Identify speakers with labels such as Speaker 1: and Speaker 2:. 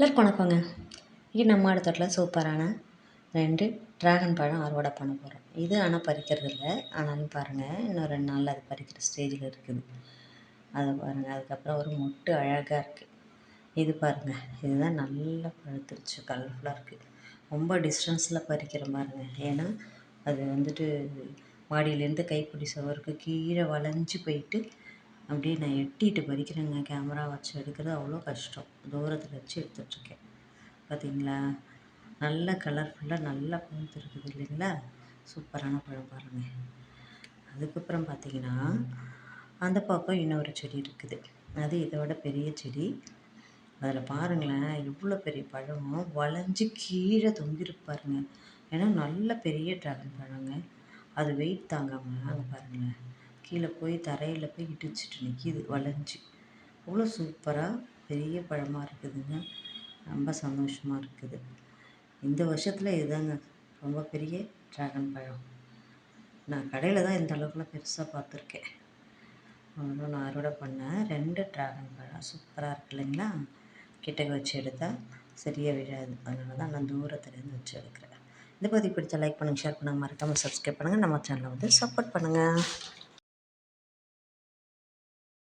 Speaker 1: எல்லாருக்கும் வணக்கங்க. இது நம்ம இடத்துல சூப்பரான ரெண்டு ட்ராகன் பழம் அறுவடை பண்ண போகிறோம் இது ஆனால் பறிக்கிறது இல்லை. ஆனாலும் பாருங்கள் இன்னும் ரெண்டு நாளில் அது பறிக்கிற ஸ்டேஜில் இருக்குது. அதை பாருங்கள் அதுக்கப்புறம் ஒரு மொட்டு அழகாக இருக்குது இது பாருங்கள் இதுதான் நல்லா பழுத்துருச்சு கலர்ஃபுல்லாக இருக்குது ரொம்ப டிஸ்டன்ஸில் பறிக்கிற பாருங்கள் ஏன்னா அது வந்துட்டு மாடியிலேருந்து கைப்பிடி சவருக்கு கீழே வளைஞ்சு போயிட்டு அப்படியே நான் எட்டிட்டு பறிக்கிறேங்க கேமரா வச்சு எடுக்கிறது அவ்வளோ கஷ்டம். தூரத்தில் வச்சு எடுத்துட்ருக்கேன் பார்த்தீங்களா நல்ல கலர்ஃபுல்லாக நல்லா பழுத்துருக்குது இல்லைங்களா? சூப்பரான பழம் பாருங்கள் அதுக்கப்புறம் பார்த்தீங்கன்னா அந்த பக்கம் இன்னொரு செடி இருக்குது. அது இதோட பெரிய செடி. அதில் பாருங்களேன் எவ்வளோ பெரிய பழம் வளைஞ்சி கீழே தொங்கியிருப்பாருங்க ஏன்னா நல்ல பெரிய ட்ராகன் பழங்க. அது வெயிட் தாங்காமல் அங்கே பாருங்களேன். கீழே போய் தரையில் போய் இடிச்சிட்டு நிற்கிது வளைஞ்சி. அவ்வளோ சூப்பராக பெரிய பழமாக இருக்குதுங்க. ரொம்ப சந்தோஷமாக இருக்குது. இந்த வருஷத்தில் இதுதாங்க ரொம்ப பெரிய ட்ராகன் பழம். நான் கடையில் தான் இந்த அளவுக்குலாம் பெருசாக பார்த்துருக்கேன். அவ்வளோ நான் அறுவடை பண்ணேன் ரெண்டு ட்ராகன் பழம். சூப்பராக இருக்கு இல்லைங்களா? கிட்டக்க வச்சு எடுத்தால் சரியாக விழாது. அதனால தான் நான் தூரத்துலேருந்து வச்சு எடுக்கிறேன். இந்த பற்றி பிடிச்ச லைக் பண்ணுங்கள் ஷேர் பண்ணுங்கள் மறக்காமல் சப்ஸ்கிரைப் பண்ணுங்கள் நம்ம சேனலை வந்து சப்போர்ட் பண்ணுங்கள்